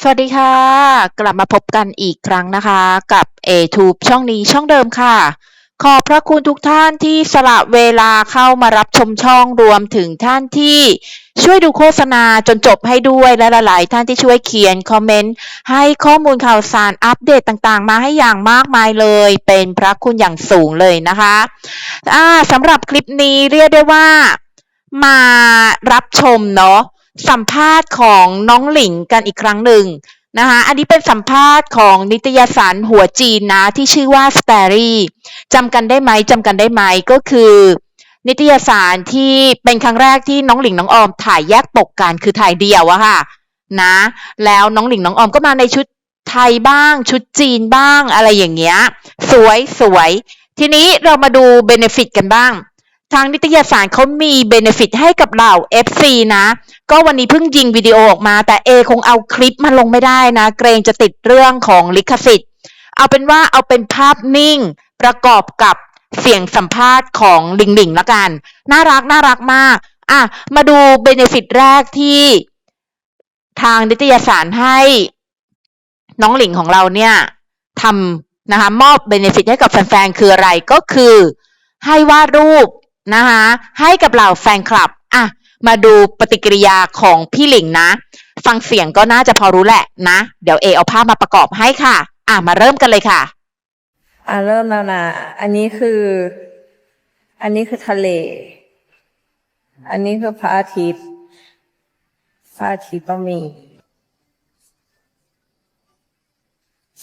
สวัสดีค่ะ กลับมาพบกันอีกครั้งนะคะ กับ A-Tube ช่องนี้ช่องเดิมค่ะ ขอบพระคุณทุกท่านที่สละเวลาเข้ามารับชมช่องรวมถึงท่านที่ช่วยดูโฆษณาจนจบให้ด้วยและหลาย ๆ ท่านที่ช่วยเขียนคอมเมนต์ให้ข้อมูลข่าวสารอัปเดตต่างๆ มาให้อย่างมากมายเลย เป็นพระคุณอย่างสูงเลยนะคะอ่าสำหรับคลิปนี้เรียกได้ว่ามารับชมเนาะ สัมภาษณ์ของน้องหลิงกันอีกครั้งหนึ่งนะคะอันนี้เป็นสัมภาษณ์ของนิตยสารหัวจีนนะที่ชื่อว่า s t a r y จำกันได้ไหมจำกันได้ไหมก็คือ นิตยสารที่เป็นครั้งแรกที่น้องหลิงน้องออมถ่ายแยกปกกันคือถ่ายเดียวอะค่ะนะแล้วน้องหลิงน้องออมก็มาในชุดไทยบ้าง ชุดจีนบ้างอะไรอย่างเงี้ยสวยสวย ทีนี้เรามาดูเบเนฟิตกันบ้าง ทางนิตยสารเขามีเบเนฟิตให้กับเรา FC นะ ก็วันนี้เพิ่งยิงวิดีโอออกมา แต่เอคงเอาคลิปมาลงไม่ได้นะ เกรงจะติดเรื่องของลิขสิทธิ์ เอาเป็นว่าเอาเป็นภาพนิ่งประกอบกับเสียงสัมภาษณ์ของลิงหลิงละกัน น่ารักน่ารักมาก อะ มาดูเบเนฟิตแรกที่ทางนิตยสารให้น้องหลิงของเราเนี่ยทำนะคะมอบเบเนฟิตให้กับแฟนๆคืออะไรก็คือให้วาดรูป นะคะให้กับเหล่าแฟนคลับอะมาดูปฏิกิริยาของพี่หลิงนะ ฟังเสียงก็น่าจะพอรู้แหละนะ เดี๋ยวเอเอาภาพมาประกอบให้ค่ะ อะมาเริ่มกันเลยค่ะ อะเริ่มแล้วนะ อันนี้คือ อันนี้คือทะเล อันนี้คือพระอาทิตย์พระอาทิตย์ก็มี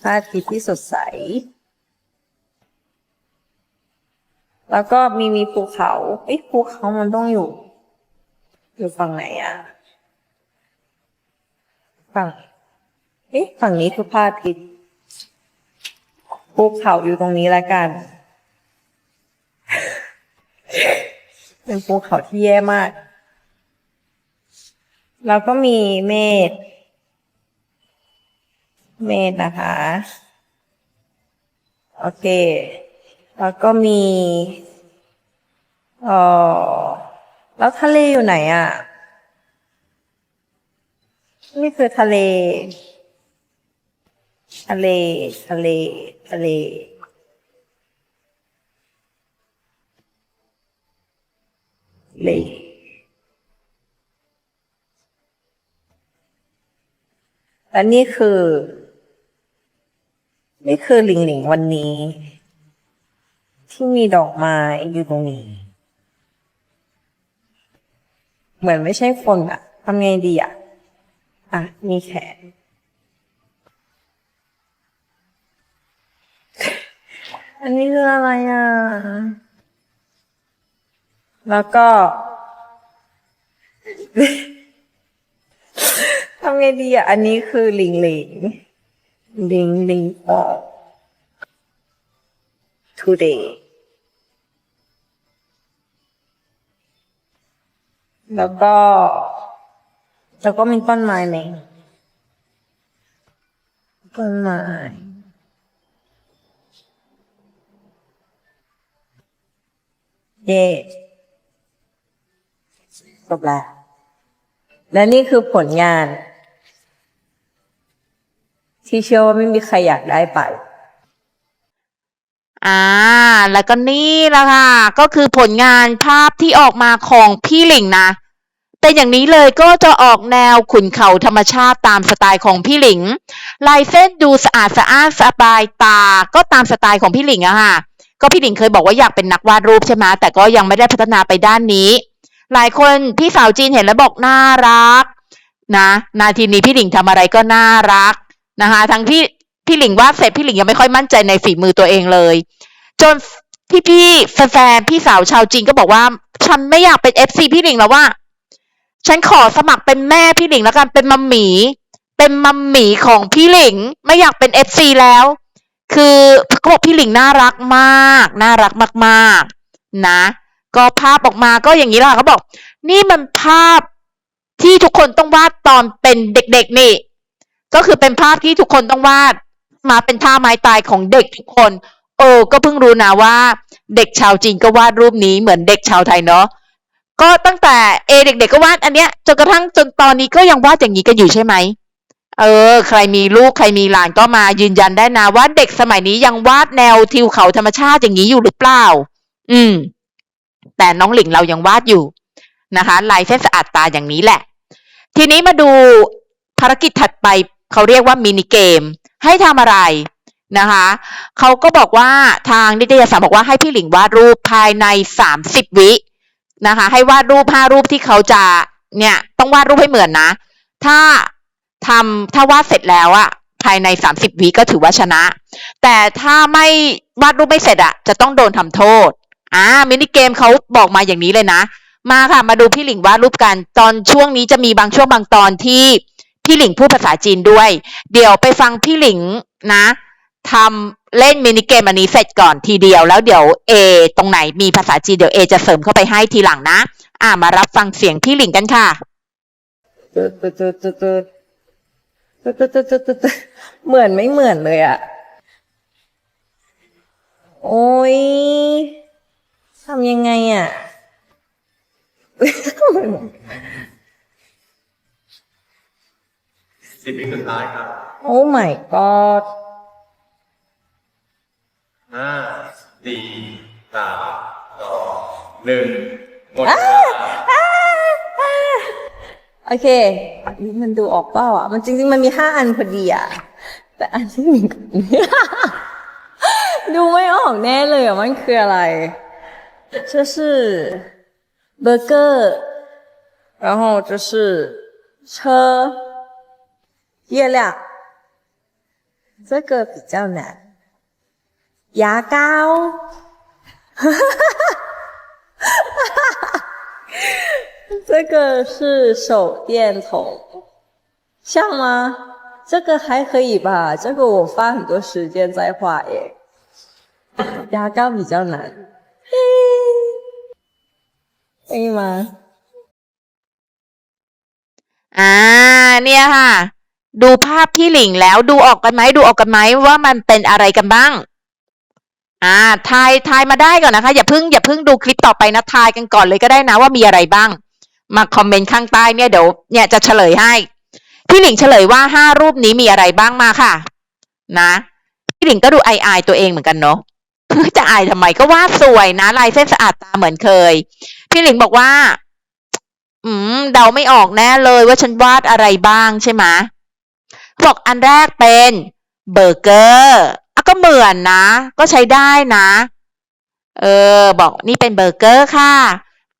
พระอาทิตย์ที่สดใส แล้วก็มีมีภูเขาเอ้ยภูเขามันต้องอยู่ อยู่ฝั่งไหนอะฝั่งเอ๊ะฝั่งนี้คือพระอาทิตย์ภูเขาอยู่ตรงนี้ล้วกัน เป็นภูเขาที่แย่มาก แล้วก็มีเมฆเมฆนะคะ โอเค แล้วก็มีเออแล้วทะเลอยู่ไหนอะ นี่คือทะเล ทะเล ทะเล ทะเล เลและนี่คือ นี่คือหลิงหลิงวันนี้ ที่มีดอกไม้อยู่ตรงนี้ เหมือนไม่ใช่คนอะทำไงดีอะอะ มีแขน อันนี้คืออะไรอะ แล้วก็ทำไงดีอะ อันนี้คือลิงลิงลิงลิงออก today แล้วก็ แล้วก็มีต้นไม้ไหมต้นไม้เย่จบแล้ว และนี่คือผลงาน ที่เชื่อว่าไม่มีใครอยากได้ไป อ่า แล้วก็นี่แหละค่ะ ก็คือผลงานภาพที่ออกมาของพี่หลิงนะเป็นอย่างนี้เลยก็จะออกแนวขุนเขาธรรมชาติตามสไตล์ของพี่หลิง ลายเส้นดูสะอาดสะอ้านสบายตา ก็ตามสไตล์ของพี่หลิงอะค่ะ ก็พี่หลิงเคยบอกว่าอยากเป็นนักวาดรูปใช่ไหมแต่ก็ยังไม่ได้พัฒนาไปด้านนี้ หลายคนพี่สาวจีนเห็นแล้วบอกน่ารักนะ นาทีนี้พี่หลิงทำอะไรก็น่ารักนะคะ ทั้งพี่ พี่หลิงวาดเสร็จพี่หลิงยังไม่ค่อยมั่นใจในฝีมือตัวเองเลย จนพี่พี่แฟนพี่สาวชาวจีนก็บอกว่า ฉันไม่อยากเป็นเอฟซีพี่หลิงแล้วว่า ฉันขอสมัครเป็นแม่พี่หลิงแล้วกันเป็นมัมหมี เป็นมัมหมีของพี่หลิง ไม่อยากเป็นเอฟซีแล้ว คือเขาบอกพี่หลิงน่ารักมาก น่ารักมากๆ นะ ก็ภาพออกมาก็อย่างนี้แหละเขาบอก นี่มันภาพที่ทุกคนต้องวาดตอนเป็นเด็กๆนี่ ก็คือเป็นภาพที่ทุกคนต้องวาด มาเป็นท่าไม้ตายของเด็กทุกคน เออ ก็เพิ่งรู้นะว่า เด็กชาวจีนก็วาดรูปนี้เหมือนเด็กชาวไทยเนาะก็ตั้งแต่เอเด็กๆก็วาดอันเนี้ยจนกระทั่งจนตอนนี้ก็ยังวาดอย่างนี้กันอยู่ใช่ไหมเออ ใครมีลูกใครมีหลานก็มายืนยันได้นะว่าเด็กสมัยนี้ยังวาดแนวทิวเขาธรรมชาติอย่างนี้อยู่หรือเปล่า อืม แต่น้องหลิงเรายังวาดอยู่นะคะ ลายเส้นสะอาดตาอย่างนี้แหละ ทีนี้มาดูภารกิจถัดไปเขาเรียกว่ามินิเกม ให้ทำอะไรนะคะเขาก็บอกว่าทางนิตยสารบอกว่าให้พี่หลิงวาดรูปภายในสามสิบวินะคะ ให้วาดรูปห้ารูปที่เขาจะเนี่ยต้องวาดรูปให้เหมือนนะ ถ้าทำถ้าวาดเสร็จแล้วอะภายในสามสิบวิก็ถือว่าชนะ แต่ถ้าไม่วาดรูปไม่เสร็จอะจะต้องโดนทำโทษอ่ามินิเกมเขาบอกมาอย่างนี้เลยนะ มาค่ะมาดูพี่หลิงวาดรูปกันตอนช่วงนี้จะมีบางช่วงบางตอนที่ พี่หลิงพูดภาษาจีนด้วย เดี๋ยวไปฟังพี่หลิงนะทำเล่นมินิเกมอันนี้เสร็จก่อนทีเดียวแล้วเดี๋ยว A ตรงไหนมีภาษาจีนเดี๋ยว A จะเสริมเข้าไปให้ทีหลังนะ อ่ามารับฟังเสียงพี่หลิงกันค่ะเหมือนไม่เหมือนเลยอะโอ้ยทำยังไงอะ สิบวิสุดท้ายครับ โอ้ my god ห้าสี่สามสองหนึ่งหมดเวลา โอเคอันนี้มันดูออกเปล่าอ่ะ มันจริงๆ มันมีห้าอันพอดีอ่ะ แต่อันที่หนึ่ง ดูไม่ออกแน่เลยอ่ะ มันคืออะไร这是 burger 然后这是车 月亮。这个比较难。牙膏。哈哈哈哈哈哈哈哈这个是手电筒。像吗？这个还可以吧这个我花很多时间在画耶。牙膏比较难。可以吗？啊厉害 ดูภาพพี่หลิงแล้วดูออกกันไหมดูออกกันไหมว่ามันเป็นอะไรกันบ้างอ่าทายทายมาได้ก่อนนะคะ อย่าเพิ่งอย่าเพิ่งดูคลิปต่อไปนะทายกันก่อนเลยก็ได้นะว่ามีอะไรบ้าง มาคอมเมนต์ข้างใต้เนี่ยเดี๋ยวเนี่ยจะเฉลยให้พี่หลิงเฉลยว่าห้ารูปนี้มีอะไรบ้างมาค่ะ นะพี่หลิงก็ดูอายอายตัวเองเหมือนกันเนาะจะอายทำไมก็วาดสวยนะลายเส้นสะอาดตาเหมือนเคย พี่หลิงบอกว่า อืมเดาไม่ออกแน่เลยว่าฉันวาดอะไรบ้างใช่ไหม บอกอันแรกเป็นเบอร์เกอร์อก็เหมือนนะ ก็ใช้ได้นะ เออ บอกนี่เป็นเบอร์เกอร์ค่ะ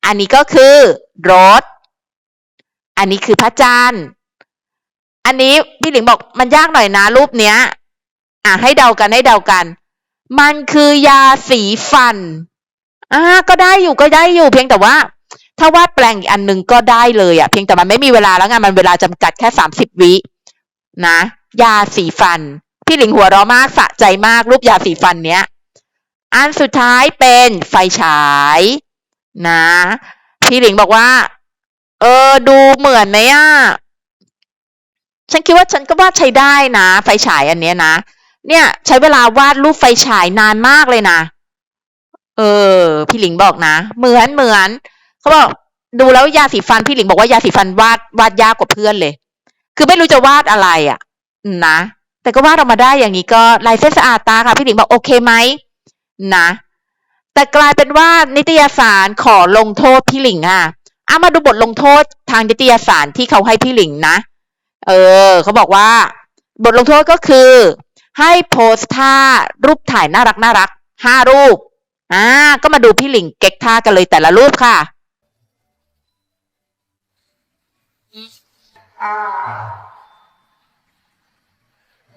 อันนี้ก็คือรถ อันนี้คือพระจันทร์ อันนี้พี่หลิงบอกมันยากหน่อยนะรูปเนี้ย อะให้เดากันให้เดากัน มันคือยาสีฟัน อ่า ก็ได้อยู่ก็ได้อยู่เพียงแต่ว่า ถ้าวาดแปลงอีกอันหนึ่งก็ได้เลยอะเพียงแต่มันไม่มีเวลาแล้วไงมันเวลาจำกัดแค่สามสิบวิ นะยาสีฟัน พี่หลิงหัวเราะมากสะใจมากรูปยาสีฟันเนี้ย อันสุดท้ายเป็นไฟฉายนะ พี่หลิงบอกว่า เออ ดูเหมือนไหมอะฉันคิดว่าฉันก็วาดใช้ได้นะ ไฟฉายอันเนี้ยนะ เนี่ย ใช้เวลาวาดรูปไฟฉายนานมากเลยนะ เออ พี่หลิงบอกนะ เหมือนเหมือนเขาบอกดูแล้วยาสีฟันพี่หลิงบอกว่ายาสีฟันวาดวาดยากกว่าเพื่อนเลย คือไม่รู้จะวาดอะไรอะ นะ แต่ก็วาดออกมาได้อย่างนี้ก็ลายเส้นสะอาดตาค่ะ พี่หลิงบอกโอเคไหมนะ แต่กลายเป็นว่านิตยสารขอลงโทษพี่หลิงอะเอามาดูบทลงโทษทางนิตยสารที่เขาให้พี่หลิงนะ เออ เขาบอกว่า บทลงโทษก็คือ ให้โพสท่ารูปถ่ายน่ารักน่ารักห้ารูป อ่า ก็มาดูพี่หลิงเก๊กท่ากันเลยแต่ละรูปค่ะ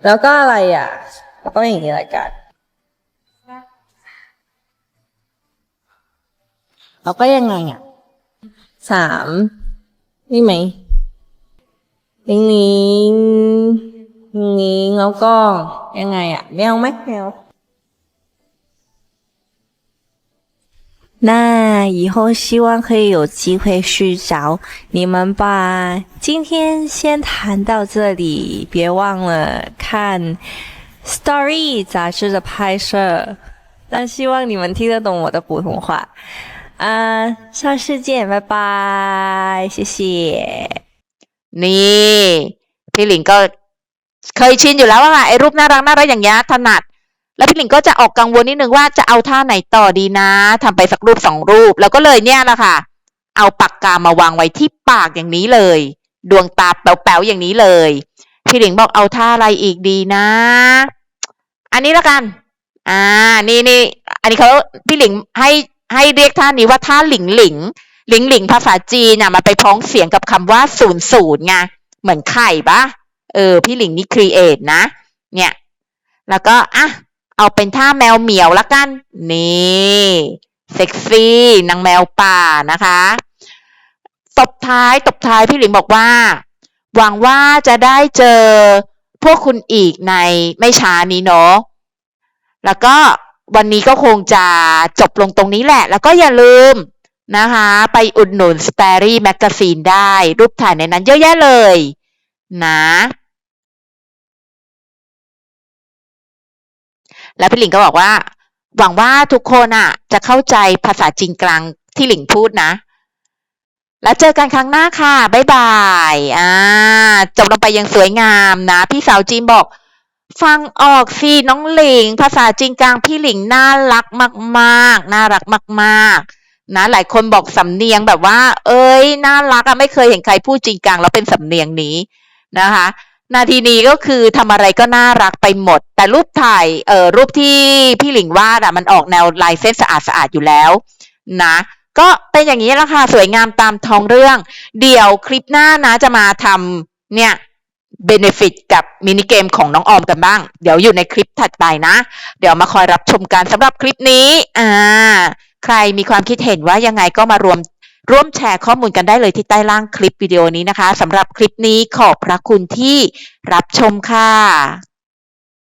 แล้วก็อะไรอะ แล้วก็อย่างนี้ละกัน แล้วก็ยังไงอะ สาม นี่ไหมลิงลิงลิงงแล้วก็ยังไงอะแมวไหมแมว 那以后希望可以有机会去找你们吧。今天先谈到这里，别忘了看《Story》杂志的拍摄。那希望你们听得懂我的普通话。啊、下次见，拜拜，谢谢。 นี่ พี่หลิงก็ เคยชินอยู่แล้วอะค่ะไอ้รูปน่ารักน่ารักอย่างเงี้ยถนัด แล้วพี่หลิงก็จะออกกังวลนิดนึงว่าจะเอาท่าไหนต่อดีนะทำไปสักรูปสองรูป แล้วก็เลยเนี่ยแหละค่ะ เอาปากกามาวางไว้ที่ปากอย่างนี้เลย ดวงตาแป๋วๆอย่างนี้เลย พี่หลิงบอกเอาท่าอะไรอีกดีนะ อันนี้ละกัน อ่า นี่นี่อันนี้เขาพี่หลิงให้ให้เรียกท่านี้ว่าท่าหลิงหลิงหลิงหลิงภาษาจีนน่ะมันไปพ้องเสียงกับคำว่าศูนย์ศูนย์ไงเหมือนไข่ปะเออ พี่หลิงนี่ครีเอทนะ เนี่ย แล้วก็อะ เอาเป็นท่าแมวเหมียวละกัน นี่เซ็กซี่นางแมวป่านะคะตบท้ายตบท้ายพี่หลิงบอกว่า หวังว่าจะได้เจอพวกคุณอีกในไม่ช้านี้เนาะแล้วก็วันนี้ก็คงจะจบลงตรงนี้แหละ แล้วก็อย่าลืมนะคะ ไปอุดหนุน s t a r y Magazine ได้ รูปถ่ายในนั้นเยอะแยะเลย นะ แล้วพี่หลิงก็บอกว่า หวังว่าทุกคนอะ จะเข้าใจภาษาจีนกลางที่หลิงพูดนะ แล้วเจอกันครั้งหน้าค่ะ บ๊ายบาย อ่า จบลงไปยังสวยงามนะ พี่สาวจีนบอก ฟังออกสิน้องหลิง ภาษาจีนกลางพี่หลิงน่ารักมากๆ น่ารักมากๆนะหลายคนบอกสำเนียงแบบว่า เอ้ยน่ารักอะไม่เคยเห็นใครพูดจีนกลางแล้วเป็นสำเนียงนี้นะคะ นาทีนี้ก็คือทำอะไรก็น่ารักไปหมด แต่รูปถ่ายเอ่อรูปที่พี่หลิงวาดอะมันออกแนวลายเส้นสะอาดสะอาดๆอยู่แล้ว นะ ก็เป็นอย่างนี้แหละค่ะสวยงามตามท้องเรื่อง เดี๋ยวคลิปหน้านะจะมาทำเนี่ยเบนฟิตกับมินิเกมของน้องออมกันบ้าง เดี๋ยวอยู่ในคลิปถัดไปนะ เดี๋ยวมาคอยรับชมกันสำหรับคลิปนี้ อ่า ใครมีความคิดเห็นว่ายังไงก็มารวม ร่วมแชร์ข้อมูลกันได้เลยที่ใต้ล่างคลิปวิดีโอนี้นะคะสำหรับคลิปนี้ขอบพระคุณที่รับชมค่ะ